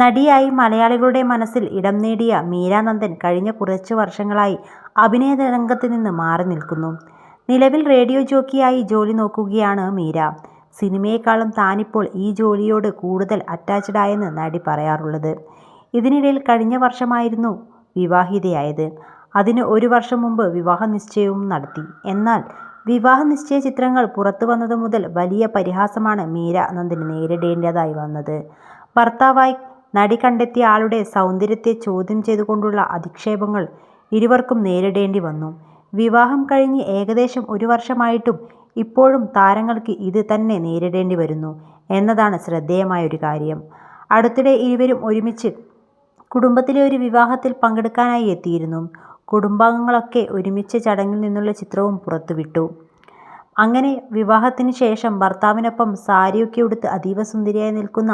നടിയായി മലയാളികളുടെ മനസ്സിൽ ഇടം നേടിയ മീരാനന്ദൻ കഴിഞ്ഞ കുറച്ചു വർഷങ്ങളായി അഭിനയ രംഗത്ത് നിന്ന് മാറി നിൽക്കുന്നു. നിലവിൽ റേഡിയോ ജോക്കിയായി ജോലി നോക്കുകയാണ് മീര. സിനിമയെക്കാളും താനിപ്പോൾ ഈ ജോലിയോട് കൂടുതൽ അറ്റാച്ച്ഡ് ആയെന്ന് നടി പറയാറുള്ളത്. ഇതിനിടയിൽ കഴിഞ്ഞ വർഷമായിരുന്നു വിവാഹിതയായത്. അതിന് ഒരു വർഷം മുമ്പ് വിവാഹ നിശ്ചയവും നടത്തി. എന്നാൽ വിവാഹ നിശ്ചയ ചിത്രങ്ങൾ പുറത്തു വന്നത് മുതൽ വലിയ പരിഹാസമാണ് മീര നന്ദിന് നേരിടേണ്ടതായി വന്നത്. ഭർത്താവായി നടി കണ്ടെത്തിയ ആളുടെ സൗന്ദര്യത്തെ ചോദ്യം ചെയ്തുകൊണ്ടുള്ള അധിക്ഷേപങ്ങൾ ഇരുവർക്കും നേരിടേണ്ടി വന്നു. വിവാഹം കഴിഞ്ഞ് ഏകദേശം ഒരു വർഷമായിട്ടും ഇപ്പോഴും താരങ്ങൾക്ക് ഇത് തന്നെ നേരിടേണ്ടി വരുന്നു എന്നതാണ് ശ്രദ്ധേയമായ ഒരു കാര്യം. അടുത്തിടെ ഇരുവരും ഒരുമിച്ച് കുടുംബത്തിലെ ഒരു വിവാഹത്തിൽ പങ്കെടുക്കാനായി എത്തിയിരുന്നു. കുടുംബാംഗങ്ങളൊക്കെ ഒരുമിച്ച് ചടങ്ങിൽ നിന്നുള്ള ചിത്രവും പുറത്തുവിട്ടു. അങ്ങനെ വിവാഹത്തിന് ശേഷം ഭർത്താവിനൊപ്പം സാരിയൊക്കെ ഉടുത്ത് അതീവ സുന്ദരിയായി നിൽക്കുന്ന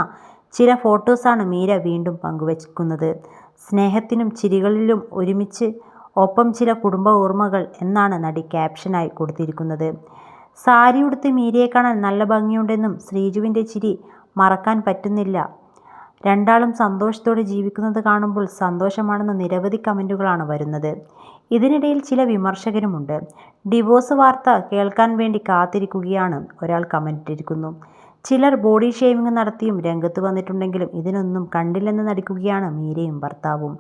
ചില ഫോട്ടോസാണ് മീര വീണ്ടും പങ്കുവെക്കുന്നത്. സ്നേഹത്തിനും ചിരികളിലും ഒരുമിച്ച് ഒപ്പം ചില കുടുംബ ഓർമ്മകൾ എന്നാണ് നടി ക്യാപ്ഷനായി കൊടുത്തിരിക്കുന്നത്. സാരി ഉടുത്ത് മീരയെ കാണാൻ നല്ല ഭംഗിയുണ്ടെന്നും ശ്രീജുവിന്റെ ചിരി മറക്കാൻ പറ്റുന്നില്ല രണ്ടാളും സന്തോഷത്തോടെ ജീവിക്കുന്നത് കാണുമ്പോൾ സന്തോഷമാണെന്ന് നിരവധി കമന്റുകളാണ് വരുന്നത്. ഇതിനിടയിൽ ചില വിമർശകരുമുണ്ട്. ഡിവോഴ്സ് വാർത്ത കേൾക്കാൻ വേണ്ടി കാത്തിരിക്കുകയാണ് ഒരാൾ കമന്റിട്ടിരിക്കുന്നു. ചിലർ ബോഡി ഷേവിംഗ് നടത്തിയും രംഗത്ത് വന്നിട്ടുണ്ടെങ്കിലും ഇതിനൊന്നും കണ്ടില്ലെന്ന് നടിക്കുകയാണ് മീരയും ഭർത്താവും.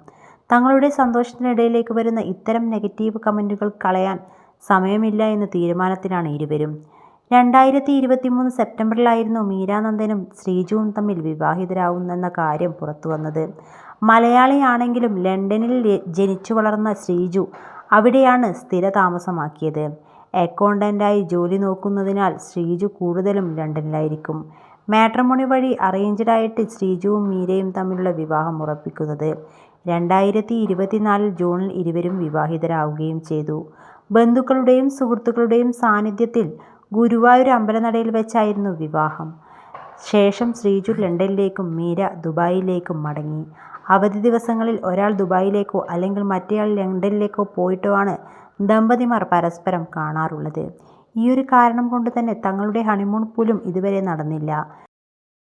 തങ്ങളുടെ സന്തോഷത്തിനിടയിലേക്ക് വരുന്ന ഇത്തരം നെഗറ്റീവ് കമന്റുകൾ കളയാൻ സമയമില്ല എന്ന തീരുമാനത്തിലാണ് ഇരുവരും. രണ്ടായിരത്തി ഇരുപത്തി മൂന്ന് സെപ്റ്റംബറിലായിരുന്നു മീരാനന്ദനും ശ്രീജുവും തമ്മിൽ വിവാഹിതരാകുന്നെന്ന കാര്യം പുറത്തു വന്നത് മലയാളിയാണെങ്കിലും ലണ്ടനിൽ ജനിച്ചു വളർന്ന ശ്രീജു അവിടെയാണ് സ്ഥിരതാമസമാക്കിയത്. അക്കൗണ്ടന്റായി ജോലി നോക്കുന്നതിനാൽ ശ്രീജു കൂടുതലും ലണ്ടനിലായിരിക്കും. മാട്രമോണി വഴി അറേഞ്ച്ഡായിട്ട് ശ്രീജുവും മീരയും തമ്മിലുള്ള വിവാഹം ഉറപ്പിക്കുന്നത്. രണ്ടായിരത്തി ഇരുപത്തിനാലിൽ ജൂണിൽ ഇരുവരും വിവാഹിതരാവുകയും ചെയ്തു. ബന്ധുക്കളുടെയും സുഹൃത്തുക്കളുടെയും സാന്നിധ്യത്തിൽ ഗുരുവായൂർ അമ്പലനടയിൽ വെച്ചായിരുന്നു വിവാഹം. ശേഷം ശ്രീജു ലണ്ടനിലേക്കും മീര ദുബായിലേക്കും മടങ്ങി. അവധി ദിവസങ്ങളിൽ ഒരാൾ ദുബായിലേക്കോ അല്ലെങ്കിൽ മറ്റേയാൾ ലണ്ടനിലേക്കോ പോയിട്ടോ ആണ് ദമ്പതിമാർ പരസ്പരം കാണാറുള്ളത്. ഈയൊരു കാരണം കൊണ്ട് തന്നെ തങ്ങളുടെ ഹണിമൂൺ പോലും ഇതുവരെ നടന്നില്ല.